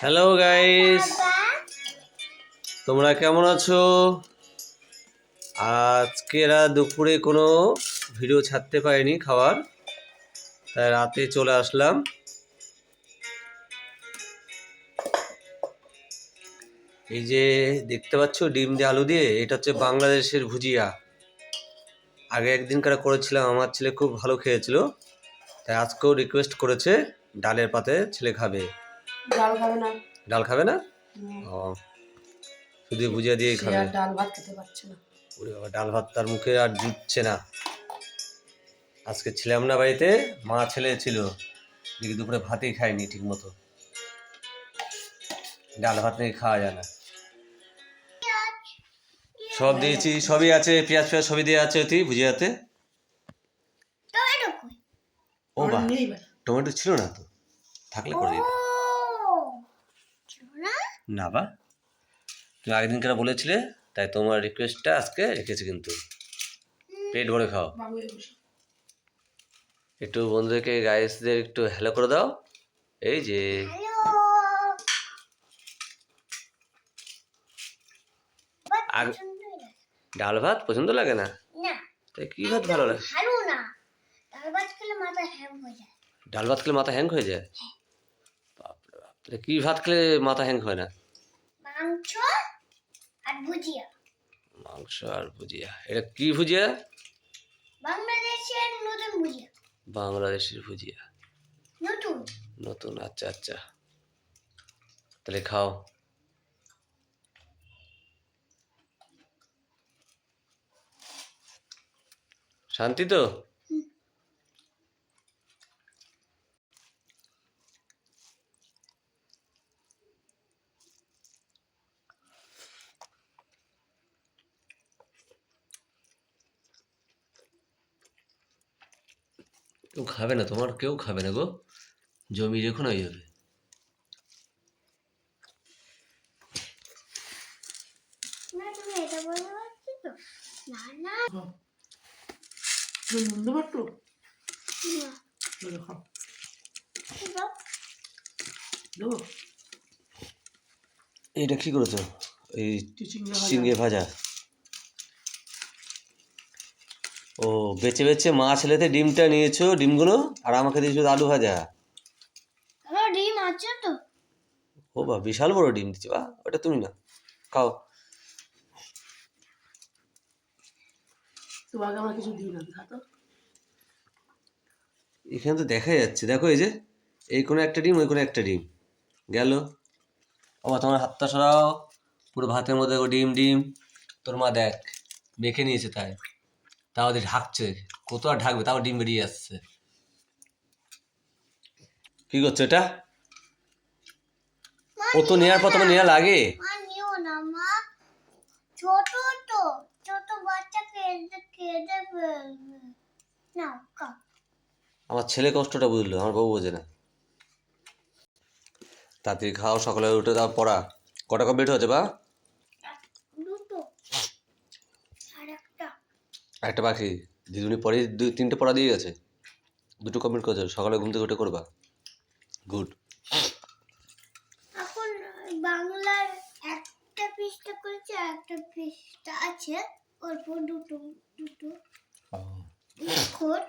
Hello guys তোমরা কেমন আছো? আজকে রাত দুপুরে কোনো ভিডিও ছাড়তে পারিনি খাওয়ার। তাই রাতে চলে আসলাম। এই যে দেখতে পাচ্ছ ডিম দিয়ে আলু দিয়ে, এটা হচ্ছে বাংলাদেশের ভুজিয়া। আগে একদিনকার করেছিলাম, আমার ছেলে খুব ভালো খেয়েছিল। তাই আজকেও রিকোয়েস্ট করেছে, ডালের পাতে ছেলে খাবে। ডাল খাবে না। ডাল খাবে না? ও শুধু ভুজিয়া দিয়েই খাবে। ডাল ভাত খেতে পারছে না। ওরে বাবা, ডাল ভাত তার মুখে আর জুটছে না। আজকে ছিলাম না বাড়িতে মা ছেলে ছিল। দিকে দুপুরে ভাতই খায়নি ঠিক মতো ডাল ভাত নিয়ে খাওয়া যায় না। সব দিয়েছি সবই আছে পেঁয়াজ পেঁয়াজ সবই দিয়ে আছে তুই ভুজিয়াতে ও বা বা। টমেটো ছিল না তো থাকলে করে দিতে না বা। তুমি আগের দিন দিনকার বলেছিলে? তাই তোমার রিকোয়েস্টটা আজকে রেখেছি কিন্তু। পেট ভরে খাও। একটু বন্ধুদেরকে গাইসদের একটু হ্যালো করে দাও। এই যে। ডাল ভাত পছন্দ লাগে না? না। তাই কি ভাত ভালো লাগে? ডাল ভাত খেলে মাথা হ্যাং হয়ে যায় ডাল ভাত খেলে মাথা হ্যাং হয়ে যায় বাপরে বাপ তাহলে কি ভাত খেলে মাথা হ্যাং হয় না? মাংস আর ভুজিয়া। মাংস আর ভুজিয়া। এটা কি ভুজিয়া? বাংলাদেশের নতুন ভুজিয়া। বাংলাদেশের ভুজিয়া। নতুন। নতুন আচ্ছা আচ্ছা। তাহলে খাও। শান্তি তো? কেউ খাবে না তোমার কেউ খাবে না গো। জমি রেখো না তুমি এটা। কি করেছ? এই চিংড়ি ভাজা? ও বেছে বেছে মা ছেলেতে ডিমটা নিয়েছো ডিমগুলো? আর আমাকে দিয়েছ আলু ভাজা। আমার ডিম আছে তো। ও বা বিশাল বড় ডিম দিচ্ছে বা ওটা তুমি না খাও। আমরা কিছু দিই না খাতো এখানে তো দেখাই যাচ্ছে দেখো এই যে এই কোনো একটা ডিম ওই কোনো একটা ডিম। গেল। বাবা তোমার হাতটা সরাও পুরো ভাতের মধ্যে দেখো ডিম ডিম। তোর মা দেখ মেখে নিয়েছে তাই। তাও ওদের ঢাকছে কত আর ঢাকবে তাও ডিম বেরিয়ে আসছে। কি করছে এটা? ও তো নেওয়ার পর তোমার নেওয়া লাগে? মা নিও না মা। ছোট তো ছোট বাচ্চা খেতে খেতে ফেলবে। না আমার ছেলে কষ্টটা বুঝলো আমার বউ বোঝে না। তাড়াতাড়ি খাও সকালে উঠে দাও পড়া। কটা কমপ্লিট হচ্ছে বা দুটো আর একটা একটা বাকি দিদুনি পরে দুই তিনটে পড়া দিয়ে গেছে। দুটো কমপ্লিট করেছে সকালে ঘুম থেকে উঠে করবা। গুড এখন বাংলার একটা পৃষ্ঠা করেছে একটা পৃষ্ঠা আছে অল্প দুটো দুটো। অক্ষর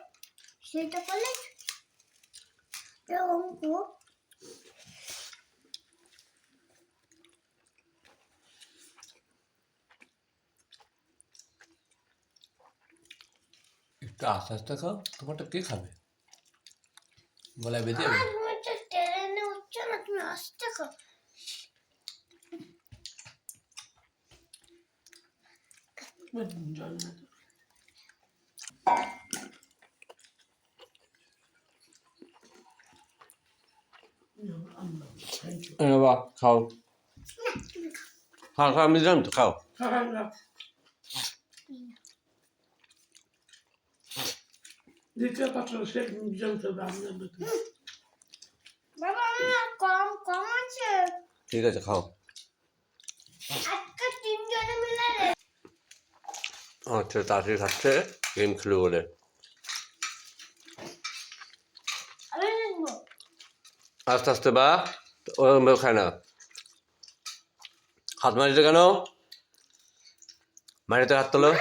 সেটা করলে অঙ্ক একটু আস্তে আস্তে খাও তোমারটা কে খাবে? গলায় বেঁধে আর তুমি তো ট্রেনে উঠছো না তুমি আসতে খাও। তো। বাহ খাও। খাও খাও আমি দিলাম তো খাও। দ্বিতীয় কথা সে জানতে বাবা আমার কম কম আছে ঠিক আছে খাও একটা তিনজনে মিলে রে আচ্ছা তাড়াতাড়ি খাচ্ছে গেম খেলবে বলে আস্তে আস্তে বা ও খায় না হাত মারিতে কেন মারিতে হাত তোলো